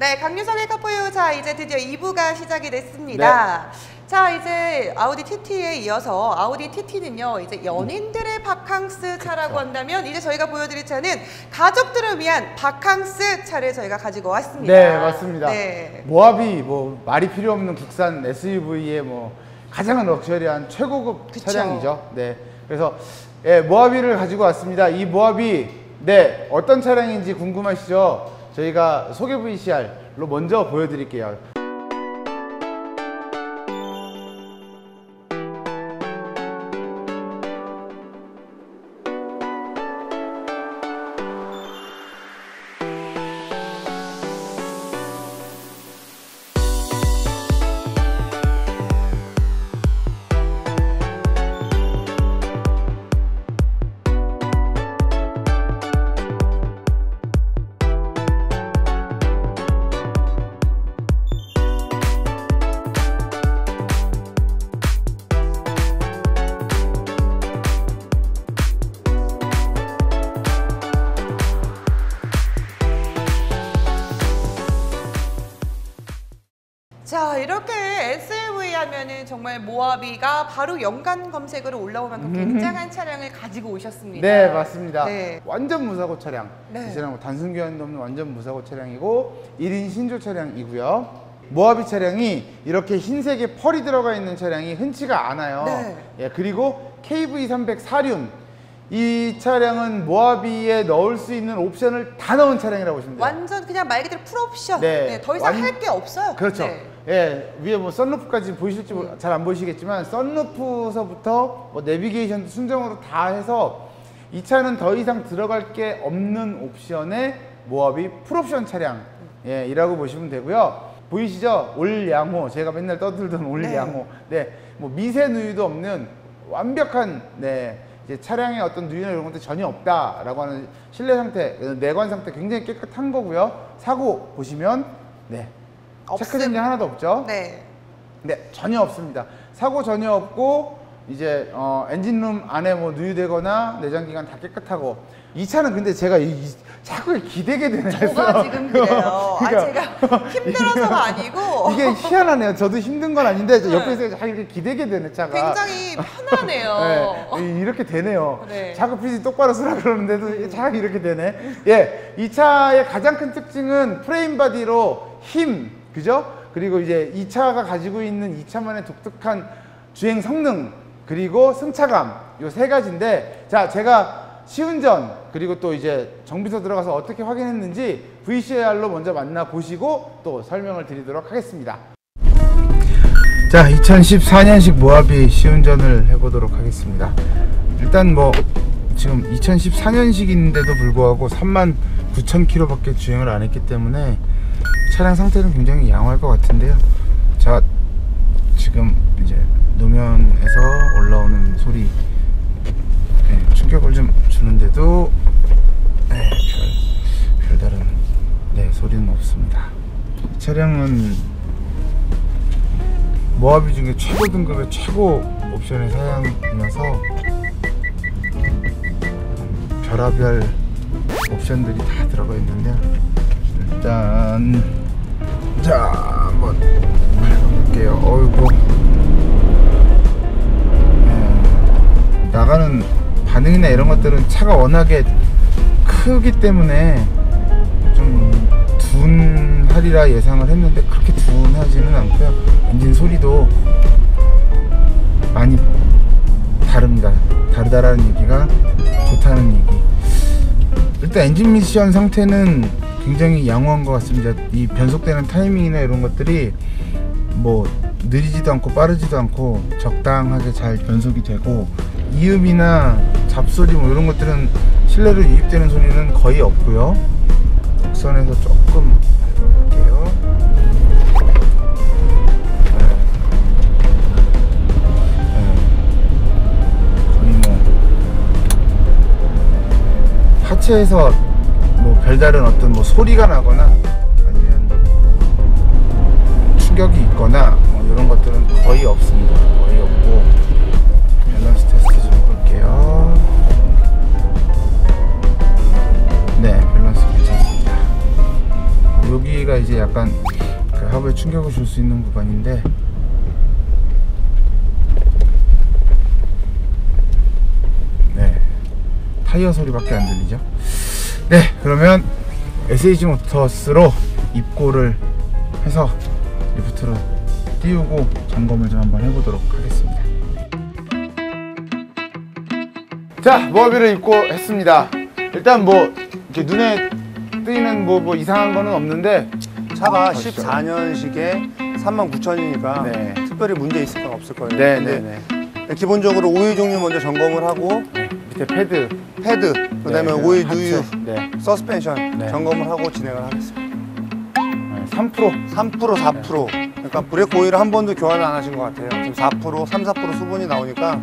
네, 강유성의 카포유. 자, 이제 드디어 2부가 시작이 됐습니다. 자, 이제 아우디 TT에 이어서 아우디 TT는요, 이제 연인들의 바캉스 차라고 한다면 이제 저희가 보여드릴 차는 가족들을 위한 바캉스 차를 저희가 가지고 왔습니다. 네, 맞습니다. 네. 모하비 뭐 말이 필요 없는 국산 SUV의 뭐 가장 럭셔리한 최고급 그쵸. 차량이죠. 네. 그래서 예, 모하비를 가지고 왔습니다. 이 모하비 네, 어떤 차량인지 궁금하시죠? 저희가 소개 VCR로 먼저 보여드릴게요. 자, 이렇게 SUV 하면은 정말 모하비가 바로 연간 검색으로 올라올 만큼 굉장한 차량을 가지고 오셨습니다. 네, 맞습니다. 네. 완전 무사고 차량. 네. 이 차량 뭐 단순 교환도 없는 완전 무사고 차량이고 1인 신조 차량이고요. 모하비 차량이 이렇게 흰색에 펄이 들어가 있는 차량이 흔치가 않아요. 네. 예, 그리고 KV300 사륜 이 차량은 모하비에 넣을 수 있는 옵션을 다 넣은 차량이라고 보시면 돼요. 완전 그냥 말 그대로 풀옵션. 네. 네. 더 이상 완- 할 게 없어요. 그렇죠. 네. 예, 위에 뭐 썬루프까지 보이실지 잘 안 보이시겠지만 썬루프서부터 뭐 내비게이션 순정으로 다 해서 이 차는 더 이상 들어갈 게 없는 옵션의 모하비 풀옵션 차량 예, 이라고 보시면 되고요. 보이시죠? 올양호 제가 맨날 떠들던 올양호 네, 뭐 미세 누유도 없는 완벽한 네 이제 차량의 어떤 누유나 이런 것도 전혀 없다라고 하는 실내 상태, 내관 상태 굉장히 깨끗한 거고요. 사고 보시면 네 체크된. 게 하나도 없죠. 네. 네, 전혀 없습니다. 사고 전혀 없고 이제 어, 엔진룸 안에 뭐 누유되거나 내장 기관 다 깨끗하고 이 차는 근데 제가 이, 이 자꾸 기대게 되네. 저가 지금 그래요. 아, 그러니까 제가 힘들어서가 아니고 이게 희한하네요. 저도 힘든 건 아닌데 저 옆에서 자꾸 이렇게 기대게 되네 차가. 굉장히 편하네요. 네, 이- 이렇게 되네요. 네. 자꾸 피지 똑바로 쓰라 그러는데도 자꾸 이렇게 되네. 예, 이 차의 가장 큰 특징은 프레임 바디로 힘, 그죠? 그리고 이제 이 차가 가지고 있는 이 차만의 독특한 주행 성능, 그리고 승차감, 요 세 가지인데, 자, 제가 시운전, 그리고 또 이제 정비소 들어가서 어떻게 확인했는지 VCR로 먼저 만나보시고 또 설명을 드리도록 하겠습니다. 자, 2014년식 모하비 시운전을 해보도록 하겠습니다. 일단 뭐 지금 2014년식인데도 불구하고 3만 9천 킬로밖에 주행을 안 했기 때문에 차량 상태는 굉장히 양호할 것 같은데요. 자, 지금 이제 노면에서 올라오는 소리 네, 충격을 좀 주는데도 네, 별, 별다른 네, 소리는 없습니다. 이 차량은 모하비 중에 최고 등급의 최고 옵션의 사양이어서 음, 별하별 옵션들이 다 들어가 있는데 일단 자 한번 해볼게요 어이구 예, 나가는 반응이나 이런 것들은 차가 워낙에 크기 때문에 좀 둔하리라 예상을 했는데 그렇게 둔하지는 않고요. 엔진 소리도 많이 다릅니다. 다르다라는 얘기가 좋다는 얘기. 일단 엔진 미션 상태는 굉장히 양호한 것 같습니다. 이 변속되는 타이밍이나 이런 것들이 뭐 느리지도 않고 빠르지도 않고 적당하게 잘 변속이 되고 이음이나 잡소리 뭐 이런 것들은 실내로 유입되는 소리는 거의 없고요. 곡선에서 조금 해볼게요. 네. 네. 뭐 하체에서 뭐 별다른 어떤 뭐 소리가 나거나 아니면 충격이 있거나 뭐 이런 것들은 거의 없습니다. 거의 없고 밸런스 테스트 좀 해볼게요. 네, 밸런스 괜찮습니다. 여기가 이제 이제 약간 그 하부에 충격을 줄 수 있는 구간인데 네 타이어 소리밖에 안 들리죠 네 그러면 SH 모터스로 입고를 해서 리프트로 띄우고 점검을 좀 한번 해보도록 하겠습니다 자 모하비를 입고 했습니다 일단 뭐 이렇게 눈에 띄는 뭐, 뭐 이상한 거는 없는데 차가 보시죠. 14년식에 39,000이니까 네. 특별히 문제 있을 건 없을 거예요. 네, 네, 네. 기본적으로 오일 종류 먼저 점검을 하고 밑에 패드 패드, 그다음에 네, 오일 누유, 네, 서스펜션 네. 점검을 하고 진행을 하겠습니다. 네, 3% 3% 4% 그러니까 브레이크 오일을 한 번도 교환을 안 하신 것 같아요. 지금 4% 3, 4% 수분이 나오니까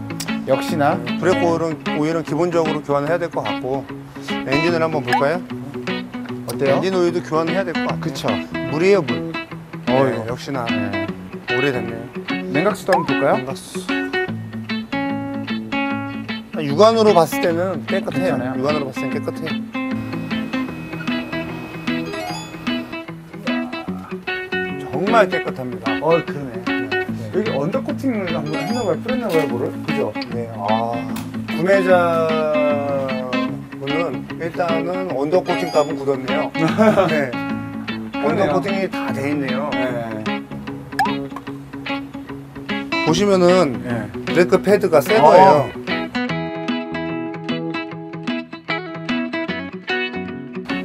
역시나 브레이크 오일은, 오일은 기본적으로 교환을 해야 될 것 같고 엔진을 한번 볼까요? 어때요? 엔진 오일도 교환을 해야 될 것 같아요. 그쵸 물이에요 물. 네, 어이구. 역시나 네. 오래됐네요. 냉각수도 한번 볼까요? 반갑수. 육안으로 봤을 때는 깨끗해요. 괜찮아요? 육안으로 봤을 때는 깨끗해요. 정말 깨끗합니다. 어 그러네 여기 언더 코팅을 한번 했나봐요 풀었나봐요 뭐를 그죠? 네, 아, 구매자분은 일단은 언더 코팅 값은 굳었네요. 네. 언더 코팅이 다 돼 있네요. 네. 보시면은 네. 브레이크 패드가 새 어. 거예요.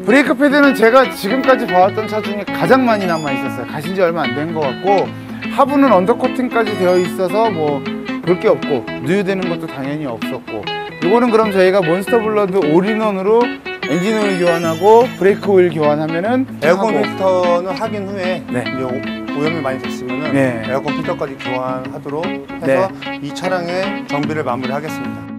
브레이크 패드는 제가 지금까지 봐왔던 차 중에 가장 많이 남아 있었어요. 가신 지 얼마 안 된 것 같고 하부는 언더코팅까지 되어 있어서 뭐 볼 게 없고 누유되는 것도 당연히 없었고 이거는 그럼 저희가 몬스터 블러드 올인원으로 엔진 오일 교환하고 브레이크 오일 교환하면은 에어컨 하고. 필터는 확인 후에 네. 이제 오- 오염이 많이 됐으면 은 네. 에어컨 필터까지 교환하도록 해서 이 차량의 정비를 마무리하겠습니다.